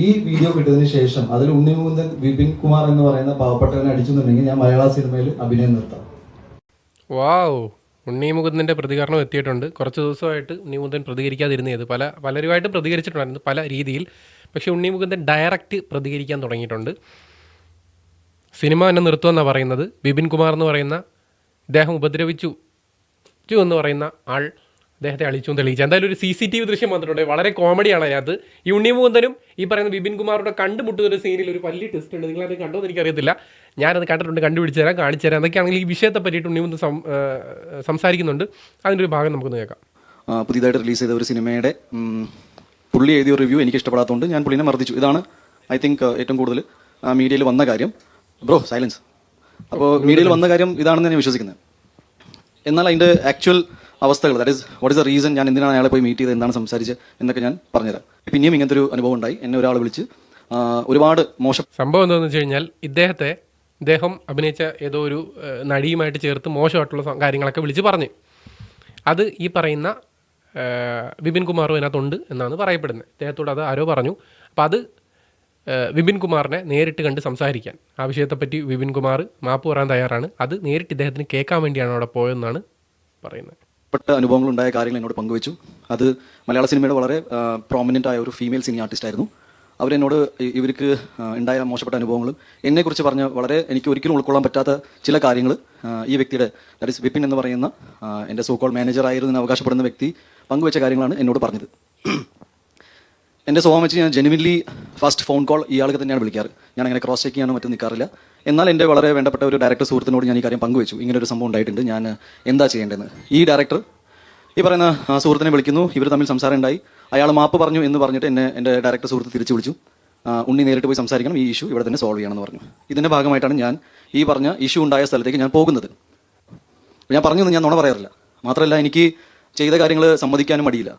ഈ വീഡിയോ കിട്ടിയതിന് ശേഷം അതിൽ ഉണ്ണിമുകുന്ദൻ വിപിൻ കുമാർ എന്ന് പറയുന്ന പാവപ്പെട്ടവനെ അടിച്ചെന്നുണ്ടെങ്കിൽ ഞാൻ മലയാള സിനിമയിൽ അഭിനയം നിർത്താം. വാവ്. ഉണ്ണി മുകുന്ദന്റെ പ്രതികരണം എത്തിയിട്ടുണ്ട്. കുറച്ച് ദിവസമായിട്ട് ഉണ്ണി ഉണ്ണിമുകുന്ദൻ പ്രതികരിക്കാതിരുന്നത് പല പലരുമായിട്ട് പ്രതികരിച്ചിട്ടുണ്ടായിരുന്നു പല രീതിയിൽ. പക്ഷേ ഉണ്ണി ഉണ്ണിമുകുന്ദൻ ഡയറക്റ്റ് പ്രതികരിക്കാൻ തുടങ്ങിയിട്ടുണ്ട്. സിനിമ എന്നെ നിർത്തുമെന്നാണ് പറയുന്നത്. ബിപിൻ കുമാർ എന്ന് പറയുന്ന ഇദ്ദേഹം ഉപദ്രവിച്ചു എന്ന് പറയുന്ന ആൾ അദ്ദേഹത്തെ അളിച്ചു തെളിയിച്ചു. എന്തായാലും ഒരു സി സി ടി വി ദൃശ്യം വന്നിട്ടുണ്ട്. വളരെ കോമഡിയാണ് അതിനകത്ത്. ഈ ഉണ്ണിമുകുന്ദനും ഈ പറയുന്ന ബിപിൻ കുമാറുടെ കണ്ടുമുട്ടുന്ന ഒരു സീനിൽ ഒരു വലിയ ടെസ്റ്റ് ഉണ്ട്. നിങ്ങളത് കണ്ടോ എന്ന് എനിക്കറിയത്തില്ല. ഞാനത് കണ്ടിട്ടുണ്ട് കണ്ടുപിടിച്ച് തരാം കാണിച്ചു തരാം. എന്നൊക്കെയാണെങ്കിൽ ഈ വിഷയത്തെ പറ്റിയിട്ട് ഉണ്ണിമുകുന്ദൻ സംസാരിക്കുന്നുണ്ട്. അതിന്റെ ഒരു ഭാഗം നമുക്കൊന്ന് കേൾക്കാം. പുതിയതായിട്ട് റിലീസ് ചെയ്ത ഒരു സിനിമയുടെ പുള്ളി എഴുതിയ റിവ്യൂ എനിക്ക് ഇഷ്ടപ്പെടാത്തതുകൊണ്ട് ഞാൻ പുള്ളിനെ മർദ്ദിച്ചു. ഇതാണ് ഐ തിങ്ക് ഏറ്റവും കൂടുതൽ മീഡിയയിൽ വന്ന കാര്യം. ബ്രോ സൈലൻസ് അപ്പോൾ മീഡിയയിൽ വന്ന കാര്യം ഇതാണെന്ന് ഞാൻ വിശ്വസിക്കുന്നത്. എന്നാൽ അതിന്റെ ആക്ച്വൽ അവസ്ഥകൾ that is what is the reason ഞാൻ എന്തിനാണ് അയാളെ പോയി മീറ്റ് ചെയ്ത് എന്താണ് സംസാരിച്ച് എന്നൊക്കെ ഞാൻ പറഞ്ഞുതരാം. പിന്നെയും ഇങ്ങനത്തെ ഒരു അനുഭവം ഉണ്ടായി. എന്നെ ഒരാൾ വിളിച്ച് ഒരുപാട് മോശം സംഭവം എന്താണെന്ന് വെച്ച് കഴിഞ്ഞാൽ ഇദ്ദേഹത്തെ ഇദ്ദേഹം അഭിനയിച്ച ഏതോ ഒരു നടിയുമായിട്ട് ചേർത്ത് മോശമായിട്ടുള്ള കാര്യങ്ങളൊക്കെ വിളിച്ച് പറഞ്ഞു. അത് ഈ പറയുന്ന വിപിൻ കുമാറും അതിനകത്തുണ്ട് എന്നാണ് പറയപ്പെടുന്നത്. ഇദ്ദേഹത്തോട് അത് ആരോ പറഞ്ഞു. അപ്പോൾ അത് വിപിൻ കുമാറിനെ നേരിട്ട് കണ്ട് സംസാരിക്കാൻ. ആ വിഷയത്തെപ്പറ്റി വിപിൻ കുമാർ മാപ്പ് പറയാൻ തയ്യാറാണ്. അത് നേരിട്ട് ഇദ്ദേഹത്തിന് കേൾക്കാൻ വേണ്ടിയാണ് അവിടെ പോയതെന്നാണ് പറയുന്നത്. പെട്ട അനുഭവങ്ങൾ ഉണ്ടായ കാര്യങ്ങൾ എന്നോട് പങ്കുവച്ചു. അത് മലയാള സിനിമയുടെ വളരെ പ്രോമിനന്റ് ആയ ഒരു ഫീമെയിൽ സിനി ആർട്ടിസ്റ്റ് ആയിരുന്നു. അവരെന്നോട് ഇവർക്ക് ഉണ്ടായ മോശപ്പെട്ട അനുഭവങ്ങളും എന്നെക്കുറിച്ച് പറഞ്ഞ വളരെ എനിക്ക് ഒരിക്കലും ഉൾക്കൊള്ളാൻ പറ്റാത്ത ചില കാര്യങ്ങൾ ഈ വ്യക്തിയുടെ ദാറ്റ് ഇസ് വിപിൻ എന്ന് പറയുന്ന എന്റെ സോക്കോൾ എന്ന് അവകാശപ്പെടുന്ന വ്യക്തി പങ്കുവച്ച കാര്യങ്ങളാണ് എന്നോട് പറഞ്ഞത്. എന്റെ സ്വഭാവം വെച്ച് ഞാൻ ജെനുവിൻലി ഫസ്റ്റ് ഫോൺ കോൾ ഇയാൾക്ക് തന്നെയാണ് വിളിക്കാറ്. ഞാൻ അങ്ങനെ ക്രോസ് ചെക്ക് ചെയ്യാനോ മറ്റും നിൽക്കാറില്ല എന്നാൽ എന്റെ വളരെ വേണ്ടപ്പെട്ട ഒരു ഡയറക്ടർ സുഹൃത്തിനോട് ഞാൻ ഈ കാര്യം പങ്കുവച്ചു. ഇങ്ങനെ ഒരു സംഭവം ഉണ്ടായിട്ടുണ്ട്. ഞാൻ എന്താ ചെയ്യേണ്ടതെന്ന്. ഈ ഡയറക്ടർ ഈ പറയുന്ന ആ, സുഹൃത്തിനെ വിളിക്കുന്നു. ഇവർ തമ്മിൽ സംസാരം ഉണ്ടായി അയാൾ മാപ്പ് പറഞ്ഞു എന്ന് പറഞ്ഞിട്ട് എന്നെ എന്റെ ഡയറക്ടർ സുഹൃത്ത് തിരിച്ചു വിളിച്ചു. ഉണ്ണി നേരിട്ട് പോയി സംസാരിക്കണം. ഈ ഇഷ്യൂ ഇവിടെ തന്നെ സോൾവ് ചെയ്യണമെന്ന് പറഞ്ഞു. ഇതിന്റെ ഭാഗമായിട്ടാണ് ഞാൻ ഈ പറഞ്ഞ ഇഷ്യൂ ഉണ്ടായ സ്ഥലത്തേക്ക് ഞാൻ പോകുന്നത്. ഞാൻ പറഞ്ഞു ഞാൻ നുണ പറയാറില്ല. മാത്രമല്ല എനിക്ക് ചെയ്ത കാര്യങ്ങൾ സമ്മതിക്കാനും മടിയില്ല.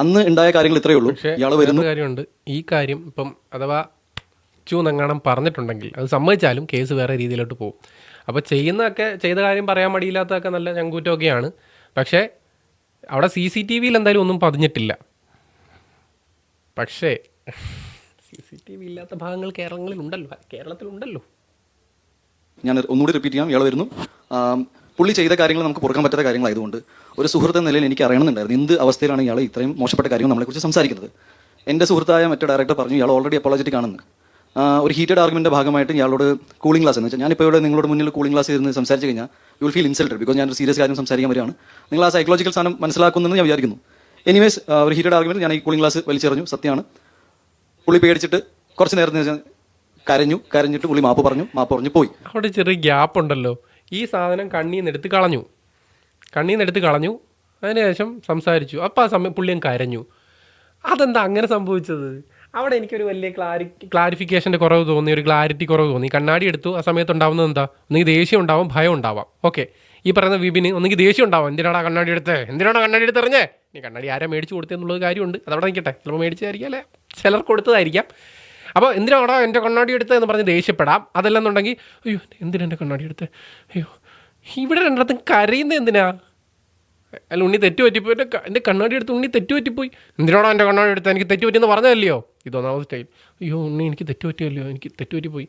അന്ന് ഉണ്ടായ കാര്യങ്ങൾ ഇത്രയേ ഉള്ളൂ. ഇയാൾ വരുന്ന. കാര്യമുണ്ട്. ഈ കാര്യം ഇപ്പം അഥവാ ചൂ എന്നെങ്ങാനും പറഞ്ഞിട്ടുണ്ടെങ്കിൽ അത് സമ്മതിച്ചാലും കേസ് വേറെ രീതിയിലോട്ട് പോകും. അപ്പോൾ ചെയ്യുന്നതൊക്കെ ചെയ്ത കാര്യം പറയാൻ മടിയില്ലാത്തതൊക്കെ നല്ല ചങ്കൂറ്റമൊക്കെയാണ്. പക്ഷേ അവിടെ സി സി ടി വിയിൽ എന്തായാലും ഒന്നും പതിഞ്ഞിട്ടില്ല. പക്ഷേ സി സി ടി വി ഇല്ലാത്ത ഭാഗങ്ങൾ കേരളങ്ങളിലുണ്ടല്ലോ. കേരളത്തിലുണ്ടല്ലോ. ഞാൻ ഒന്നുകൂടി റിപ്പീറ്റ് ചെയ്യാം. ഇയാൾ വരുന്നു. പുള്ളി ചെയ്ത കാര്യങ്ങൾ നമുക്ക് പുറക്കാൻ പറ്റാത്ത കാര്യങ്ങളായതുകൊണ്ട് ഒരു സുഹൃത്ത് നിലയിൽ എനിക്ക് അറിയണമെന്നുണ്ടായിരുന്നു. എന്ത് അവസ്ഥയിലാണ് ഇയാൾ ഇത്രയും മോശപ്പെട്ട കാര്യങ്ങൾ നമ്മളെക്കുറിച്ച് സംസാരിക്കുന്നത്? എന്റെ സുഹൃത്തായ മറ്റേ ഡയറക്ടർ പറഞ്ഞു ഇയാൾ ഓൾറെഡി അപ്പോളജറ്റിക് ആണെന്ന്. ഒരു ഹീറ്റഡ് ആർഗ്യുമെന്റെ ഭാഗമായിട്ട് ഇയാളോട് കൂളിംഗ് ക്ലാസ് എന്ന് വെച്ചാൽ ഞാനിപ്പോൾ ഇവിടെ നിങ്ങളോട് മുന്നിൽ കൂളിംഗ് ക്ലാസ് ഇരുന്ന് സംസാരിച്ച് കഴിഞ്ഞാൽ you will feel insulted because ഞാൻ ഒരു സീരിയസ് കാര്യം സംസാരിക്കാൻ വരികയാണ്. നിങ്ങൾ ആ സൈക്കോളജിക്കൽ സാധനം മനസ്സിലാക്കുന്നെന്ന് ഞാൻ വിചാരിക്കുന്നു. എനിവേസ് ഒരു ഹീറ്റഡ് ആർഗ്യുമെന്റ് ഞാൻ ഈ കൂളിംഗ് ക്ലാസ് വലിച്ചെറിഞ്ഞു സത്യമാണ്. പുള്ളി പേടിച്ചിട്ട് കുറച്ച് നേരത്തിന് കരഞ്ഞു കരഞ്ഞിട്ട് പുള്ളി മാപ്പ് പറഞ്ഞു മാപ്പ് പറഞ്ഞു പോയി. അവിടെ ചെറിയ ഗ്യാപ്പ് ഉണ്ടല്ലോ. ഈ സാധനം കണ്ണിൽ നിന്ന് എടുത്ത് കളഞ്ഞു. കണ്ണിൽ നിന്ന് എടുത്ത് കളഞ്ഞു. അതിനുശേഷം സംസാരിച്ചു. അപ്പോൾ ആ സമയം പുള്ളിയും കരഞ്ഞു. അതെന്താ അങ്ങനെ സംഭവിച്ചത്? അവിടെ എനിക്കൊരു വലിയ ക്ലാരി ക്ലാരിഫിക്കേഷന്റെ കുറവ് തോന്നി ഒരു ക്ലാരിറ്റി കുറവ് തോന്നി. കണ്ണാടി എടുത്തു ആ സമയത്ത് ഉണ്ടാവുന്നത് എന്താ? ഒന്നെങ്കിൽ ദേഷ്യം ഉണ്ടാവും ഭയം ഉണ്ടാവാം. ഓക്കെ. ഈ പറയുന്ന വിപിന് ഒന്നെങ്കിൽ ദേഷ്യം ഉണ്ടാവും. എന്തിനാണ് കണ്ണാടി എടുത്ത്? എന്തിനാണ് കണ്ണാടി എടുത്ത് അറിഞ്ഞേ നീ കണ്ണാടി ആരാ മേടിച്ച് കൊടുത്തെന്നുള്ളത് കാര്യമുണ്ട്. അതവിടെ നിൽക്കട്ടെ. ചിലപ്പോൾ മേടിച്ചായിരിക്കും അല്ലേ? ചിലർ കൊടുത്തതായിരിക്കാം. അപ്പോൾ എന്തിനാടാ എന്റെ കണ്ണാടി എടുത്ത് എന്ന് പറഞ്ഞ് ദേഷ്യപ്പെടാം. അതല്ലെന്നുണ്ടെങ്കിൽ അയ്യോ എന്തിനാ എന്റെ കണ്ണാടി എടുത്ത്? അയ്യോ ഇവിടെ രണ്ടിടത്തും കരയുന്നത് എന്തിനാ? അല്ല ഉണ്ണി തെറ്റ് പറ്റിപ്പോയി എന്റെ കണ്ണാടി എടുത്ത് ഉണ്ണി തെറ്റ് പറ്റിപ്പോയി എന്തിനാണോ എന്റെ കണ്ണാടി എടുത്ത് എനിക്ക് തെറ്റ് പറ്റിയെന്ന് പറഞ്ഞതല്ലയോ? ഇതൊന്നാമത് സ്റ്റൈൽ അയ്യോ ഉണ്ണി എനിക്ക് തെറ്റ് പറ്റിയല്ലോ എനിക്ക് തെറ്റ് പറ്റിപ്പോയി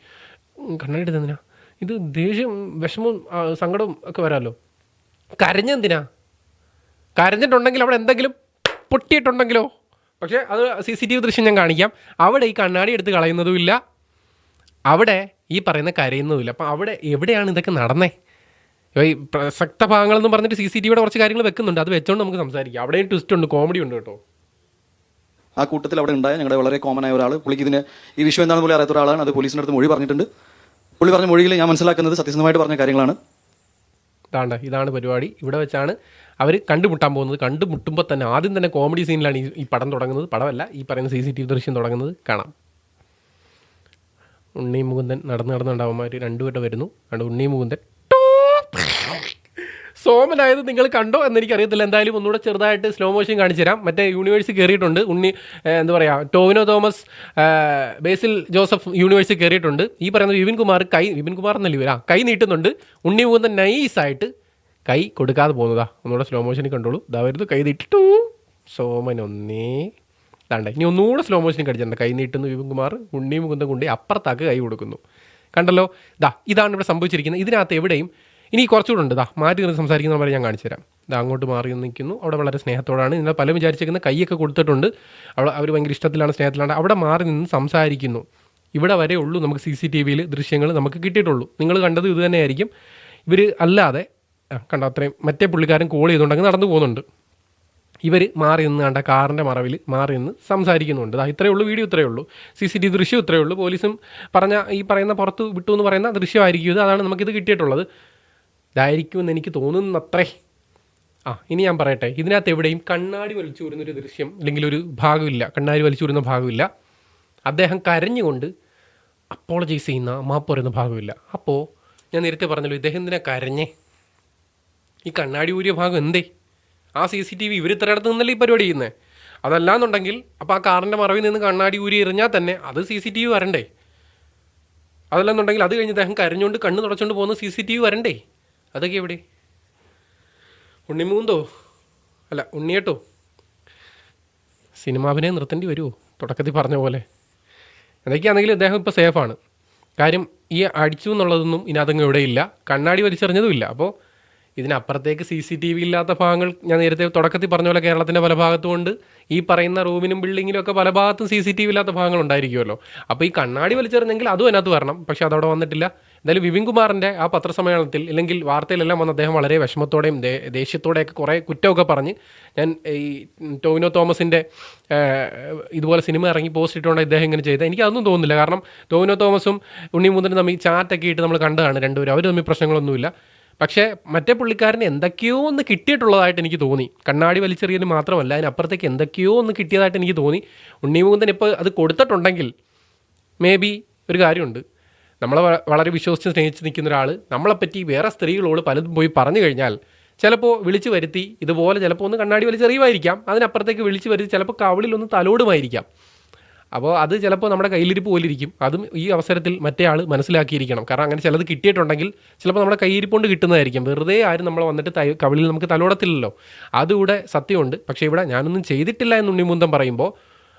കണ്ണാടി എടുത്ത് എന്തിനാ? ഇത് ദേഷ്യം വിഷമവും സങ്കടവും ഒക്കെ വരാമല്ലോ. കരഞ്ഞെന്തിനാ? കരഞ്ഞിട്ടുണ്ടെങ്കിൽ അവിടെ എന്തെങ്കിലും പൊട്ടിയിട്ടുണ്ടെങ്കിലോ? പക്ഷേ അത് സി സി ടി വി ദൃശ്യം ഞാൻ കാണിക്കാം. അവിടെ ഈ കണ്ണാടി എടുത്ത് കളയുന്നതുമില്ല അവിടെ ഈ പറയുന്ന കരയുന്നതുമില്ല അപ്പം അവിടെ എവിടെയാണ് ഇതൊക്കെ നടന്നേ? ഈ പ്രസക്ത ഭാഗങ്ങളെന്ന് പറഞ്ഞിട്ട് സി സി ടിവിയുടെ കുറച്ച് കാര്യങ്ങൾ വെക്കുന്നുണ്ട്. അത് വെച്ചോണ്ട് നമുക്ക് സംസാരിക്കാം. അവിടെയും ട്വിസ്റ്റ് ഉണ്ട് കോമഡി ഉണ്ട് കേട്ടോ. ആ കൂട്ടത്തിൽ അവിടെ ഉണ്ടായ ഞങ്ങളുടെ വളരെ കോമൺ ആയ ഒരാൾ പുള്ളിക്ക് ഇതിന് ഈ വിഷയം എന്താണെന്ന് പോലും അറിയാത്ത ഒരാളാണ്. അത് പോലീസിന്റെ അടുത്ത് മൊഴി പറഞ്ഞിട്ടുണ്ട്. പുള്ളി പറഞ്ഞ മൊഴിയിൽ ഞാൻ മനസ്സിലാക്കുന്നത് സത്യസന്ധമായിട്ട് പറഞ്ഞ കാര്യങ്ങളാണ്. ഇതാണ്ട് ഇതാണ് പരിപാടി. ഇവിടെ വെച്ചാണ് അവർ കണ്ടുമുട്ടാൻ പോകുന്നത്. കണ്ടുമുട്ടുമ്പോൾ തന്നെ ആദ്യം തന്നെ കോമഡി സീനിലാണ് ഈ പടം തുടങ്ങുന്നത്. പടമല്ല ഈ പറയുന്ന സി സി ടി വി ദൃശ്യം തുടങ്ങുന്നത് കാണാം. ഉണ്ണി മുകുന്ദൻ നടന്ന് നടന്നുണ്ടാവുമാർ രണ്ടുപേരുടെ വരുന്നു. അതുകൊണ്ട് ഉണ്ണി മുകുന്ദൻ? സോമനായത് നിങ്ങൾ കണ്ടോ എന്ന് എനിക്കറിയത്തില്ല എന്തായാലും ഒന്നുകൂടെ ചെറുതായിട്ട് സ്ലോ മോഷൻ കാണിച്ചു തരാം. മറ്റേ യൂണിവേഴ്സിൽ കയറിയിട്ടുണ്ട് ഉണ്ണി എന്താ പറയുക ടോവിനോ തോമസ് ബേസിൽ ജോസഫ് യൂണിവേഴ്സിൽ കയറിയിട്ടുണ്ട് ഈ പറയുന്ന വിപിൻ കുമാർ കൈ വിപിൻ കുമാർ എന്നല്ലേ ഇവരാ? കൈ നീട്ടുന്നുണ്ട്. ഉണ്ണി പോകുന്ന നൈസായിട്ട് കൈ കൊടുക്കാതെ പോകുന്നതാ. ഒന്നുകൂടെ സ്ലോ മോഷൻ കണ്ടോളൂ. ഇതാ വരുന്നു കൈ നീട്ടിട്ടു. സോമൻ ഒന്നേ ഇതാണ്ട് ഇനി ഒന്നുകൂടെ സ്ലോ മോഷൻ കടിച്ചിട്ടുണ്ട് കൈ നീട്ടുന്നു വിപിൻകുമാർ ഉണ്ണി മുകുന്ന കൊണ്ടി അപ്പുറത്താക്ക് കൈ കൊടുക്കുന്നു. കണ്ടല്ലോ? ദാ ഇതാണ് ഇവിടെ സംഭവിച്ചിരിക്കുന്നത്. ഇതിനകത്ത് എവിടെയും ഇനി കുറച്ചുകൂടെ ഉണ്ട് ദാ മാറ്റി നിന്ന് സംസാരിക്കുന്ന പോലെ ഞാൻ കാണിച്ചു തരാം. അങ്ങോട്ട് മാറി നിൽക്കുന്നു. അവിടെ വളരെ സ്നേഹത്തോടാണ്. ഇന്നലെ പലരും വിചാരിച്ചിരിക്കുന്ന കൈയൊക്കെ കൊടുത്തിട്ടുണ്ട്. അവിടെ അവർ ഭയങ്കര ഇഷ്ടത്തിലാണ് സ്നേഹത്തിലാണ്. അവിടെ മാറി നിന്ന് സംസാരിക്കുന്നു. ഇവിടെ വരെ ഉള്ളൂ നമുക്ക് സി സി ടി വിയിൽ ദൃശ്യങ്ങൾ നമുക്ക് കിട്ടിയിട്ടുള്ളൂ. നിങ്ങൾ കണ്ടത് ഇത് തന്നെയായിരിക്കും. ഇവർ അല്ലാതെ കണ്ടോ അത്രയും മറ്റേ പുള്ളിക്കാരൻ കോൾ ചെയ്തുകൊണ്ട് അങ്ങ് നടന്നു പോകുന്നുണ്ട്. ഇവർ മാറി നിന്ന് കണ്ട കാറിന്റെ മറവിൽ മാറി നിന്ന് സംസാരിക്കുന്നുണ്ട്. അതാ ഇത്രയേ ഉള്ളൂ വീഡിയോ ഇത്രയേ ഉള്ളൂ. സി സി ടി ദൃശ്യം ഇത്രയേ ഉള്ളൂ. പോലീസും പറഞ്ഞ ഈ പറയുന്ന പുറത്ത് വിട്ടു എന്ന് പറയുന്ന ദൃശ്യമായിരിക്കും ഇത്. അതാണ് നമുക്കിത് കിട്ടിയിട്ടുള്ളത്. ഇതായിരിക്കുമെന്ന് എനിക്ക് തോന്നുന്നത്രേ. ആ ഇനി ഞാൻ പറയട്ടെ. ഇതിനകത്ത് എവിടെയും കണ്ണാടി വലിച്ചു വരുന്നൊരു ദൃശ്യം അല്ലെങ്കിൽ ഒരു ഭാഗമില്ല. കണ്ണാടി വലിച്ചു വരുന്ന ഭാഗമില്ല. അദ്ദേഹം കരഞ്ഞുകൊണ്ട് അപ്പോളജൈസ് ചെയ്യുന്ന മാപ്പ് പറയുന്ന ഭാഗമില്ല. അപ്പോൾ ഞാൻ നേരത്തെ പറഞ്ഞല്ലോ ഇദ്ദേഹം എന്തിനാ കരഞ്ഞേ? ഈ കണ്ണാടി ഊരിയ ഭാഗം എന്തേ? ആ സി സി ടി വി ഇവർ ഇത്ര അടുത്ത് നിന്നല്ലേ ഈ പരിപാടി ചെയ്യുന്നത് അതല്ലാന്നുണ്ടെങ്കിൽ അപ്പോൾ ആ കാറിന്റെ മറവിൽ നിന്ന് കണ്ണാടി ഊരി എറിഞ്ഞാൽ തന്നെ അത് സി സി ടി വി വരണ്ടേ? അതല്ലാന്നുണ്ടെങ്കിൽ അത് കഴിഞ്ഞ് അദ്ദേഹം കരഞ്ഞുകൊണ്ട് കണ്ണ് തുടച്ചുകൊണ്ട് പോകുന്ന സി സി ടി വി വരണ്ടേ? അതൊക്കെ എവിടെ? ഉണ്ണിമൂന്തോ? അല്ല ഉണ്ണിയേട്ടോ? സിനിമാവിനെ നിർത്തേണ്ടി വരുമോ തുടക്കത്തിൽ പറഞ്ഞ പോലെ. എന്തൊക്കെയാണെങ്കിലും അദ്ദേഹം ഇപ്പോൾ സേഫാണ് കാര്യം ഈ അടിച്ചു എന്നുള്ളതൊന്നും ഇതിനകത്തങ്ങ് ഇവിടെയില്ല കണ്ണാടി വലിച്ചെറിഞ്ഞതുമില്ല അപ്പോൾ ഇതിനപ്പുറത്തേക്ക് സി സി ടി വി ഇല്ലാത്ത ഭാഗങ്ങൾ ഞാൻ നേരത്തെ തുടക്കത്തിൽ പറഞ്ഞ പോലെ കേരളത്തിന്റെ പല ഭാഗത്തുകൊണ്ട് ഈ പറയുന്ന റൂമിനും ബിൽഡിങ്ങിലും ഒക്കെ പല ഭാഗത്തും സി സി ടി വി ഇല്ലാത്ത ഭാഗങ്ങൾ ഉണ്ടായിരിക്കുമല്ലോ. അപ്പോൾ ഈ കണ്ണാടി വലിച്ചെറിഞ്ഞെങ്കിൽ അതും അതിനകത്ത് വരണം. പക്ഷേ അതവിടെ വന്നിട്ടില്ല. എന്തായാലും വിപിൻ കുമാറിന്റെ ആ പത്രസമ്മേളനത്തിൽ ഇല്ലെങ്കിൽ വാർത്തയിലെല്ലാം വന്ന അദ്ദേഹം വളരെ വിഷമത്തോടെയും ദേഷ്യത്തോടെയൊക്കെ കുറേ കുറ്റമൊക്കെ പറഞ്ഞ് ഞാൻ ഈ ടോവിനോ തോമസിന്റെ ഇതുപോലെ സിനിമ ഇറങ്ങി പോസ്റ്റ് ഇട്ടുകൊണ്ട് ഇദ്ദേഹം ഇങ്ങനെ ചെയ്തത്. എനിക്ക് അതൊന്നും തോന്നുന്നില്ല. കാരണം ടോവിനോ തോമസും ഉണ്ണി ഉണ്ണിമുന്തനും തമ്മിൽ ചാറ്റൊക്കെ ഇട്ട് നമ്മൾ കണ്ടതാണ് രണ്ടുപേരും. അവർ തമ്മിൽ പ്രശ്നങ്ങളൊന്നുമില്ല. പക്ഷേ മറ്റേ പുള്ളിക്കാരന് എന്തൊക്കെയോ ഒന്ന് കിട്ടിയിട്ടുള്ളതായിട്ട് എനിക്ക് തോന്നി. കണ്ണാടി വലിച്ചെറിയതിന് മാത്രമല്ല അതിനപ്പുറത്തേക്ക് എന്തൊക്കെയോ ഒന്ന് കിട്ടിയതായിട്ട് എനിക്ക് തോന്നി. ഉണ്ണിമുകുന്ദൻ ഇപ്പോൾ അത് കൊടുത്തിട്ടുണ്ടെങ്കിൽ മേ ബി ഒരു കാര്യമുണ്ട്. നമ്മളെ വളരെ വിശ്വസിച്ച് സ്നേഹിച്ച് നിൽക്കുന്ന ഒരാൾ നമ്മളെപ്പറ്റി വേറെ സ്ത്രീകളോട് പലതും പോയി പറഞ്ഞു കഴിഞ്ഞാൽ ചിലപ്പോൾ വിളിച്ചു വരുത്തി ഇതുപോലെ ചിലപ്പോൾ ഒന്ന് കണ്ണാടി വലിച്ചെറിയുമായിരിക്കാം അതിനപ്പുറത്തേക്ക് വിളിച്ചു വരുത്തി ചിലപ്പോൾ കവിളിലൊന്ന് തലോടുമായിരിക്കാം. അപ്പോൾ അത് ചിലപ്പോൾ നമ്മുടെ കയ്യിലിരിപ്പ് പോലിരിക്കും അതും ഈ അവസരത്തിൽ മറ്റേ ആൾ മനസ്സിലാക്കിയിരിക്കണം. കാരണം അങ്ങനെ ചിലത് കിട്ടിയിട്ടുണ്ടെങ്കിൽ ചിലപ്പോൾ നമ്മുടെ കയ്യിരിപ്പ് കൊണ്ട് കിട്ടുന്നതായിരിക്കും. വെറുതെ ആരും നമ്മൾ വന്നിട്ട് തൈ കവിളിൽ നമുക്ക് തലോടത്തില്ലല്ലോ. അതുകൂടെ സത്യമുണ്ട്. പക്ഷേ ഇവിടെ ഞാനൊന്നും ചെയ്തിട്ടില്ല എന്ന് ഉണ്ണിമുന്തം പറയുമ്പോൾ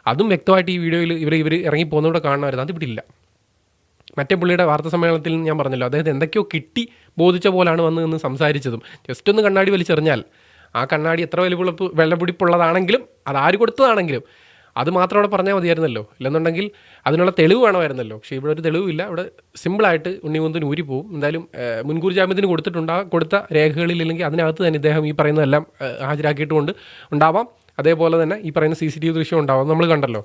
അതും വ്യക്തമായിട്ട് ഈ വീഡിയോയിൽ ഇവർ ഇവർ ഇറങ്ങി പോകുന്നവിടെ കാണണമായിരുന്നു അത് ഇവിടെ ഇല്ല മറ്റേ പുള്ളിയുടെ വാർത്താ സമ്മേളനത്തിൽ ഞാൻ പറഞ്ഞല്ലോ അദ്ദേഹത്തെ എന്തൊക്കെയോ കിട്ടി ബോധിച്ച പോലാണ് വന്ന് നിന്ന് സംസാരിച്ചതും. ജസ്റ്റ് ഒന്ന് കണ്ണാടി വലിച്ചെറിഞ്ഞാൽ ആ കണ്ണാടി എത്ര വിലപിടിപ്പ് വെള്ളപിടിപ്പുള്ളതാണെങ്കിലും അത് ആര് കൊടുത്തതാണെങ്കിലും അത് മാത്രം അവിടെ പറഞ്ഞാൽ മതിയായിരുന്നല്ലോ. ഇല്ലെന്നുണ്ടെങ്കിൽ അതിനുള്ള തെളിവ് വേണമായിരുന്നല്ലോ. പക്ഷേ ഇവിടെ ഒരു തെളിവില്ല ഇവിടെ സിമ്പിളായിട്ട് ഉണ്ണിമുന്തിന് ഊരി പോകും എന്തായാലും മുൻകൂർ ജാമ്യത്തിന് കൊടുത്തിട്ടുണ്ടാ കൊടുത്ത രേഖകളിൽ ഇല്ലെങ്കിൽ അതിനകത്ത് തന്നെ ഇദ്ദേഹം ഈ പറയുന്നതെല്ലാം ഹാജരാക്കിയിട്ടുകൊണ്ട് ഉണ്ടാവാം. അതേപോലെ തന്നെ ഈ പറയുന്ന സി സി ടി വി ദൃശ്യം ഉണ്ടാവാം. നമ്മൾ കണ്ടല്ലോ.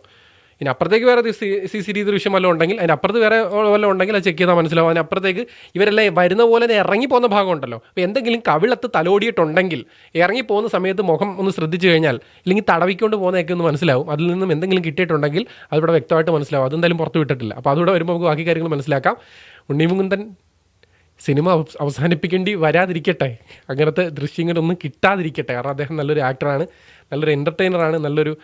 ഇനി അപ്പുറത്തേക്ക് വേറെ സി സി വി ദൃശ്യം വല്ലതും ഉണ്ടെങ്കിൽ അതിന് അപ്പുറത്ത് വേറെ വല്ലതും ഉണ്ടെങ്കിൽ അത് ചെക്ക് ചെയ്താൽ മനസ്സിലാവും. അതിനപ്പുറത്തേക്ക് ഇവരെല്ലാം വരുന്ന പോലെ ഇറങ്ങി പോകുന്ന ഭാഗം ഉണ്ടല്ലോ. അപ്പോൾ എന്തെങ്കിലും കവിളത്ത് തലോടിയിട്ടുണ്ടെങ്കിൽ ഇറങ്ങി പോകുന്ന സമയത്ത് മുഖം ഒന്ന് ശ്രദ്ധിച്ചു കഴിഞ്ഞാൽ ഇല്ലെങ്കിൽ തടവിക്കൊണ്ട് പോകുന്നതൊക്കെ ഒന്ന് മനസ്സിലാവും. അതിൽ നിന്നും എന്തെങ്കിലും കിട്ടിയിട്ടുണ്ടെങ്കിൽ അതിവിടെ വ്യക്തമായിട്ട് മനസ്സിലാവും. അതെന്തായാലും പുറത്ത് വിട്ടിട്ടില്ല. അപ്പോൾ അതുകൂടെ വരുമ്പോൾ നമുക്ക് ബാക്കി കാര്യങ്ങൾ മനസ്സിലാക്കാം. ഉണ്ണിമുകുന്ദൻ സിനിമ അവസാനിപ്പിക്കേണ്ടി വരാതിരിക്കട്ടെ. അങ്ങനത്തെ ദൃശ്യങ്ങളൊന്നും കിട്ടാതിരിക്കട്ടെ. കാരണം അദ്ദേഹം നല്ലൊരു ആക്ടറാണ് നല്ലൊരു എന്റർടൈനറാണ് നല്ലൊരു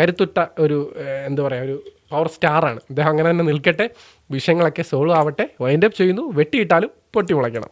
കരുത്തുറ്റ ഒരു എന്താ പറയുക ഒരു പവർ സ്റ്റാറാണ് അദ്ദേഹം അങ്ങനെ തന്നെ നിൽക്കട്ടെ. വിഷയങ്ങളൊക്കെ സോൾവ് ആവട്ടെ. വൈൻഡപ്പ് ചെയ്യുന്നു. വെട്ടിയിട്ടാലും പൊട്ടി മുളയ്ക്കണം